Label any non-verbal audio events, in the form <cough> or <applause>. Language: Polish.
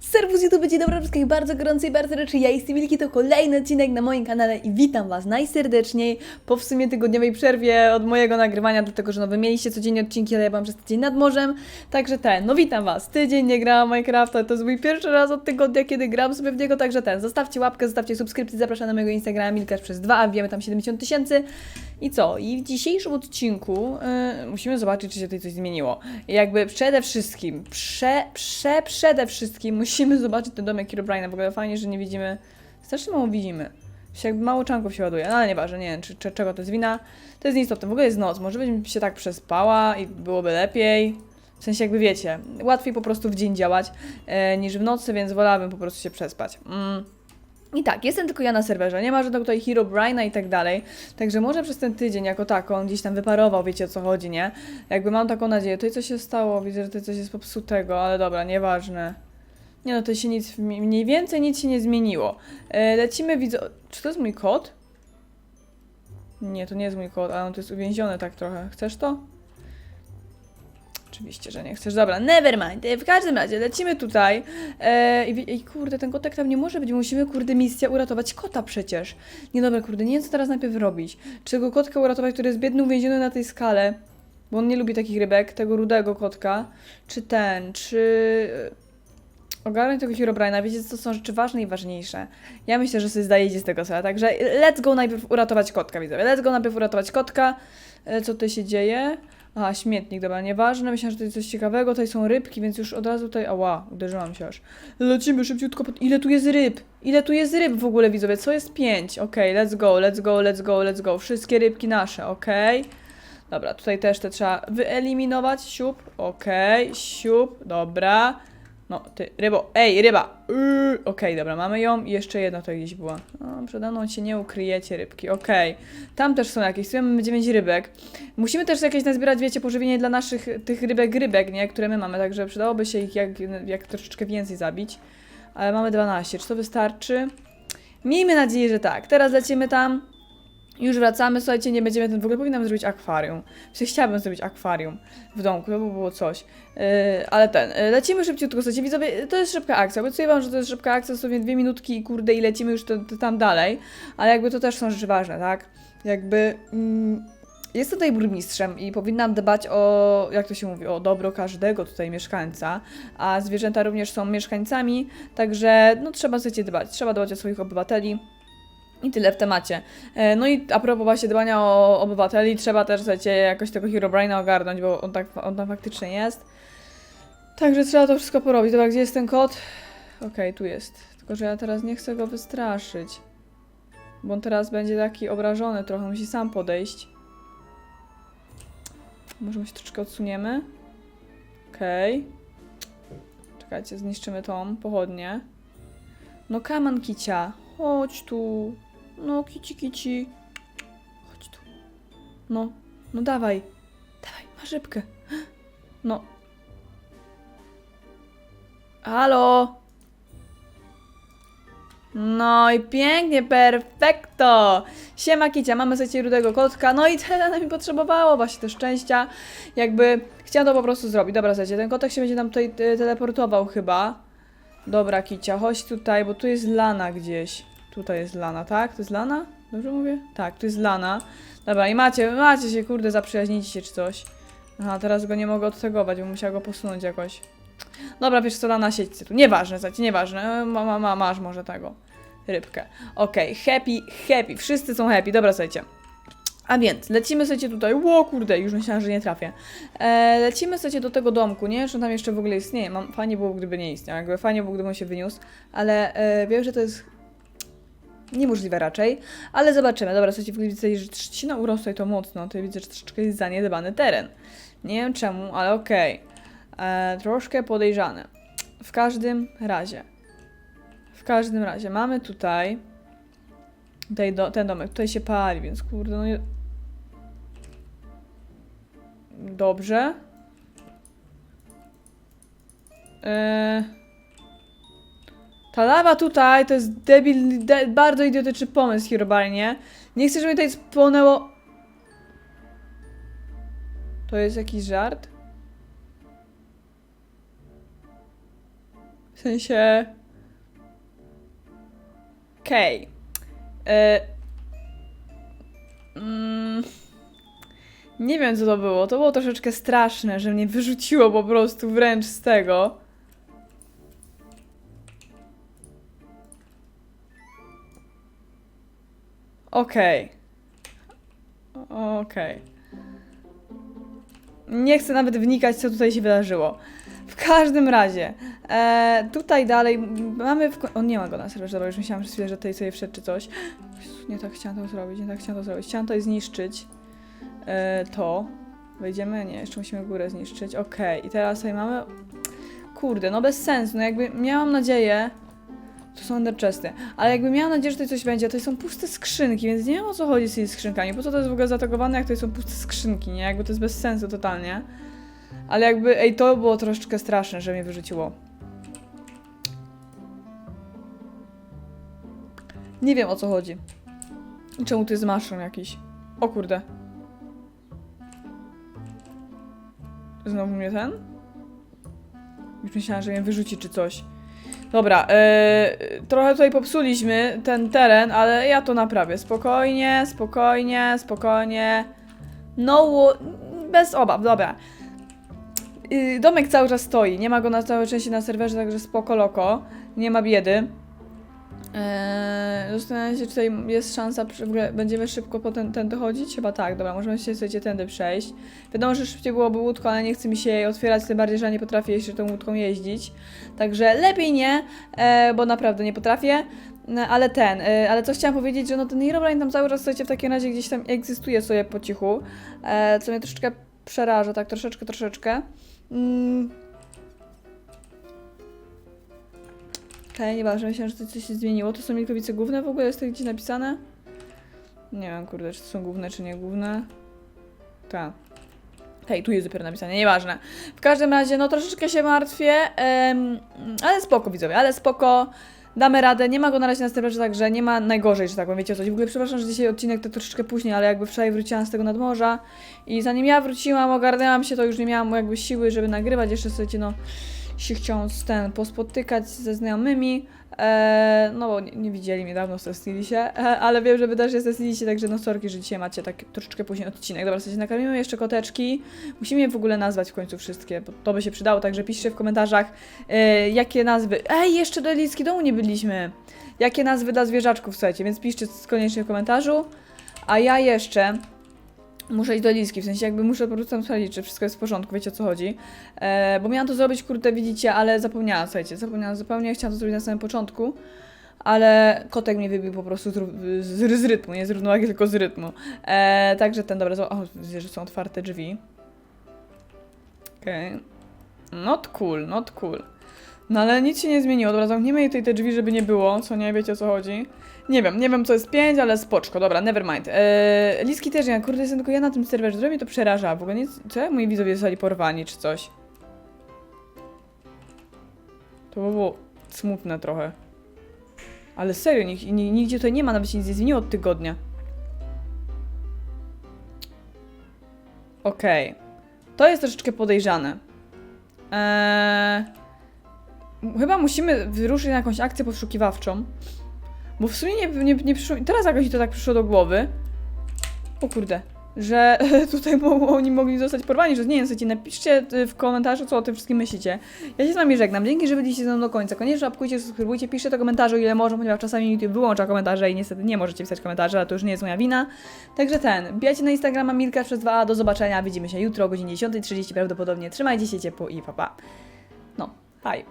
Serwus YouTube, dzień dobry wszystkich bardzo gorąco i bardzo rzeczy. Ja jestem Wilki, to kolejny odcinek na moim kanale i witam Was najserdeczniej po w sumie tygodniowej przerwie od mojego nagrywania, dlatego że no wy mieliście codziennie odcinki, ale ja byłam przez tydzień nad morzem, także ten, no witam Was, tydzień nie grałam Minecrafta, to jest mój pierwszy raz od tygodnia, kiedy gram sobie w niego, także ten, zostawcie łapkę, zostawcie subskrypcję, zapraszam na mojego Instagrama Milkasz przez dwa, a wiemy tam 70 tysięcy. I co? I w dzisiejszym odcinku y, musimy zobaczyć, czy się tutaj coś zmieniło. Jakby przede wszystkim, prze, prze, przede wszystkim musimy <laughs> zobaczyć ten domek Herobrine'a. W ogóle fajnie, że nie widzimy, strasznie mało widzimy. Się jakby mało czanków się ładuje, no ale nieważne, nie wiem, czy, czy, czego to jest wina. To jest nieistotne, w ogóle jest noc, może bym się tak przespała i byłoby lepiej. W sensie jakby wiecie, łatwiej po prostu w dzień działać e, niż w nocy, więc wolałabym po prostu się przespać. Mm. I tak, jestem tylko ja na serwerze, nie ma żadnego tutaj Hero Briana i tak dalej, także może przez ten tydzień jako tako on gdzieś tam wyparował, wiecie o co chodzi, nie? Jakby mam taką nadzieję, to i co się stało, widzę, że to coś jest popsutego, ale dobra, nieważne. Nie no, to się nic, mniej więcej nic się nie zmieniło. E, lecimy, widzę, czy to jest mój kot? Nie, to nie jest mój kot, ale on tu jest uwięziony tak trochę. Chcesz to? Oczywiście, że nie chcesz. Dobra, never mind. E, W każdym razie lecimy tutaj. E, wi- I kurde, ten kotek tam nie może być. Musimy, kurde, misja uratować kota przecież. Nie dobra, kurde, nie wiem co teraz najpierw robić. Czy tego kotka uratować, który jest biedny, uwięziony na tej skale, bo on nie lubi takich rybek, tego rudego kotka. Czy ten, czy... e, Ogarnąć tego Herobrine'a, wiecie, co są rzeczy ważne i ważniejsze. Ja myślę, że sobie zdajecie z tego sobie, także let's go najpierw uratować kotka, widzowie. Let's go najpierw uratować kotka. E, Co tutaj się dzieje? Aha, śmietnik, dobra, nieważne. Myślałam, że jest coś ciekawego. Tutaj są rybki, więc już od razu tutaj. Ała, uderzyłam się aż. Lecimy szybciutko. Pod... Ile tu jest ryb? Ile tu jest ryb w ogóle, widzowie? Co jest pięć? Okej, let's go, let's go, let's go, let's go. Wszystkie rybki nasze, okej. Dobra, tutaj też te trzeba wyeliminować. Siup, okej, siup, dobra. No, ty, rybo, ej, ryba! Yy, okej, dobra, mamy ją i jeszcze jedna tutaj gdzieś była. No, przede mną się nie ukryjecie, rybki, okej. Tam też są jakieś, tu mamy 9 rybek. Musimy też jakieś nazbierać, wiecie, pożywienie dla naszych, tych rybek, rybek, nie, które my mamy, także przydałoby się ich jak, jak troszeczkę więcej zabić. Ale mamy 12, czy to wystarczy? Miejmy nadzieję, że tak. Teraz lecimy tam. Już wracamy, słuchajcie, nie będziemy ten w ogóle powinnam zrobić akwarium. W sensie chciałabym zrobić akwarium w domku, to by było coś. Yy, ale ten, yy, lecimy szybciutko, słuchajcie, widzowie, to jest szybka akcja. Obiecuję wam, że to jest szybka akcja, sobie dwie minutki i kurde i lecimy już to, to tam dalej. Ale jakby to też są rzeczy ważne, tak? Jakby mm, jest tutaj burmistrzem i powinnam dbać o, jak to się mówi, o dobro każdego tutaj mieszkańca, a zwierzęta również są mieszkańcami, także no trzeba sobie dbać, trzeba dbać o swoich obywateli. I tyle w temacie. E, No i a propos właśnie dbania o obywateli, trzeba też, słuchajcie, jakoś tego Herobrine'a ogarnąć, bo on, tak, on tam faktycznie jest. Także trzeba to wszystko porobić. Dobra, gdzie jest ten kot? Okej, tu jest. Tylko, że ja teraz nie chcę go wystraszyć. Bo on teraz będzie taki obrażony trochę, musi sam podejść. Może mu się troszeczkę odsuniemy. Okej. Czekajcie, zniszczymy tą pochodnię. No kaman kicia, chodź tu. No kici kici. Chodź tu. No, no dawaj. Dawaj, masz rybkę. No. Halo. No i pięknie, perfekto! Siema Kicia, mamy sobie rudego kotka, no i tyle mi potrzebowało właśnie też szczęścia. Jakby chciałam to po prostu zrobić. Dobra, słuchajcie, ten kotek się będzie nam tutaj e, teleportował chyba. Dobra, Kicia, chodź tutaj, bo tu jest lana gdzieś. Tutaj jest lana, tak? To jest lana? Dobrze mówię? Tak, tu jest lana. Dobra, i macie, macie się, kurde, zaprzyjaźnicie się czy coś. Aha, teraz go nie mogę odtegować, bo musiała go posunąć jakoś. Dobra, wiesz co, lana siedźcie tu. Nieważne, słuchajcie, nieważne. Ma, ma, ma, masz może tego. Rybkę. Okej, happy, happy. Wszyscy są happy. Dobra, słuchajcie. A więc, lecimy sobie tutaj. Ło, kurde, już myślałam, że nie trafię. E, lecimy sobie do tego domku, nie? Że tam jeszcze w ogóle istnieje. Mam, fajnie było, gdyby nie istniał. Jakby fajnie było, gdyby on się wyniósł. Ale e, wiem, że to jest niemożliwe raczej. Ale zobaczymy. Dobra, słuchajcie, widzę, że trzcina urosła i to mocno. Tutaj widzę, że troszeczkę jest zaniedbany teren. Nie wiem czemu, ale okej. E, Troszkę podejrzane. W każdym razie. W każdym razie mamy tutaj. Tutaj do, ten domek tutaj się pali, więc kurde, no. Dobrze. Eee... Ta lawa tutaj to jest debil, de, bardzo idiotyczny pomysł, Hirobanie. Nie chcę, żeby tutaj spłonęło... To jest jakiś żart? W sensie... Okej. E, mm, nie wiem, co to było. To było troszeczkę straszne, że mnie wyrzuciło po prostu wręcz z tego. Okej. Okej. Nie chcę nawet wnikać, co tutaj się wydarzyło. W każdym razie, e, tutaj dalej mamy. W... ko- nie ma go na serwerze, dobra, już myślałam przez chwilę, że tutaj sobie wszedł czy coś. Jezus, Nie tak chciałam to zrobić, nie tak chciałam to zrobić. Chciałam to zniszczyć. E, to. Wejdziemy? Nie, jeszcze musimy górę zniszczyć. Okej, i teraz tutaj mamy. Kurde, no bez sensu. No jakby miałam nadzieję. To są underchesty. Ale jakby miałam nadzieję, że tutaj coś będzie, to są puste skrzynki, więc nie wiem o co chodzi z tymi skrzynkami. Po co to jest w ogóle zaatakowane, jak to są puste skrzynki, nie? Jakby to jest bez sensu totalnie. Ale jakby, ej, to było troszeczkę straszne, że mnie wyrzuciło. Nie wiem o co chodzi. Czemu tu jest maszyn jakiś? O kurde. Znowu mnie ten? Już myślałam, że mnie wyrzuci czy coś. Dobra, yy, trochę tutaj popsuliśmy ten teren, ale ja to naprawię. Spokojnie, spokojnie, spokojnie. No, bez obaw, dobra. Yy, domek cały czas stoi, nie ma go na całej części na serwerze, także spoko loko. Nie ma biedy. Eee, Zastanawiam się, czy tutaj jest szansa, w ogóle będziemy szybko po ten, tędy chodzić? Chyba tak, dobra, możemy się sobie tędy przejść. Wiadomo, że szybciej byłoby łódką, ale nie chce mi się jej otwierać, tym bardziej, że nie potrafię jeszcze tą łódką jeździć. Także lepiej nie, e, bo naprawdę nie potrafię. No, ale ten, e, ale co chciałam powiedzieć, że no ten Herobrine tam cały czas słuchajcie, w takim razie gdzieś tam egzystuje sobie po cichu, e, co mnie troszeczkę przeraża, tak troszeczkę, troszeczkę. Mm. Okej, nieważne, myślałam, że to coś się zmieniło. To są Milkowice główne w ogóle? Jest to gdzieś napisane? Nie wiem, kurde, czy to są główne, czy nie główne. Tak. Hej, tu jest dopiero napisane, nieważne. W każdym razie, no troszeczkę się martwię, ale spoko widzowie, ale spoko. Damy radę, nie ma go na razie na serwerze, także nie ma najgorzej, że tak powiem, wiecie o co chodzi. W ogóle przepraszam, że dzisiaj odcinek to troszeczkę później, ale jakby wczoraj wróciłam z tego nadmorza i zanim ja wróciłam, ogarnęłam się, to już nie miałam jakby siły, żeby nagrywać, jeszcze sobie no się chciałam ten pospotykać ze znajomymi, e, no bo nie, nie widzieli mnie dawno w Stelisie, e, ale wiem, że wy też jest w Stelisie, także no sorki, że dzisiaj macie tak troszeczkę później odcinek. Dobra, sobie nakarmimy jeszcze koteczki, musimy je w ogóle nazwać w końcu wszystkie, bo to by się przydało, także piszcie w komentarzach, e, jakie nazwy, ej, jeszcze do Eliski domu nie byliśmy, jakie nazwy dla zwierzaczków, słuchajcie, więc piszcie koniecznie w komentarzu, a ja jeszcze... Muszę iść do Liski, w sensie jakby muszę po prostu tam sprawdzić, czy wszystko jest w porządku, wiecie o co chodzi. E, bo miałam to zrobić, kurde, widzicie, ale zapomniałam, słuchajcie, zapomniałam zupełnie, chciałam to zrobić na samym początku, ale kotek mnie wybił po prostu z, z, z rytmu, nie z równowagi, tylko z rytmu. E, także ten, dobra, o, widzę, że są otwarte drzwi. Okej. Not cool, not cool. No ale nic się nie zmieniło, dobra, zamkniemy jej tutaj te drzwi, żeby nie było, co nie, wiecie o co chodzi. Nie wiem, nie wiem co jest 5, ale spoczko, dobra, never mind. Eee, Liski też nie, kurde, jestem tylko ja na tym serwerze, trochę mnie to przeraża, w ogóle nic, co moi widzowie zostali porwani czy coś? To by było smutne trochę. Ale serio, nig- ni- nigdzie tutaj nie ma, nawet się nic nie zmieniło od tygodnia. Okej. To jest troszeczkę podejrzane. Eee, chyba musimy wyruszyć na jakąś akcję poszukiwawczą. Bo w sumie nie, nie, nie przyszło. Teraz jakoś to tak przyszło do głowy. O kurde. Że <laughs> tutaj oni mogli zostać porwani, że nie wiem, słuchajcie, napiszcie y, w komentarzu, co o tym wszystkim myślicie. Ja się z wami żegnam. Dzięki, że byliście ze mną do końca. Koniecznie łapkujcie, subskrybujcie, piszcie to komentarzu, ile można, ponieważ czasami YouTube wyłącza komentarze i niestety nie możecie pisać komentarzy, ale to już nie jest moja wina. Także ten, bijajcie na Instagrama Milka przez 2 Do zobaczenia. Widzimy się jutro o godzinie 10.30 prawdopodobnie. Trzymajcie się ciepło i pa pa. No, bye.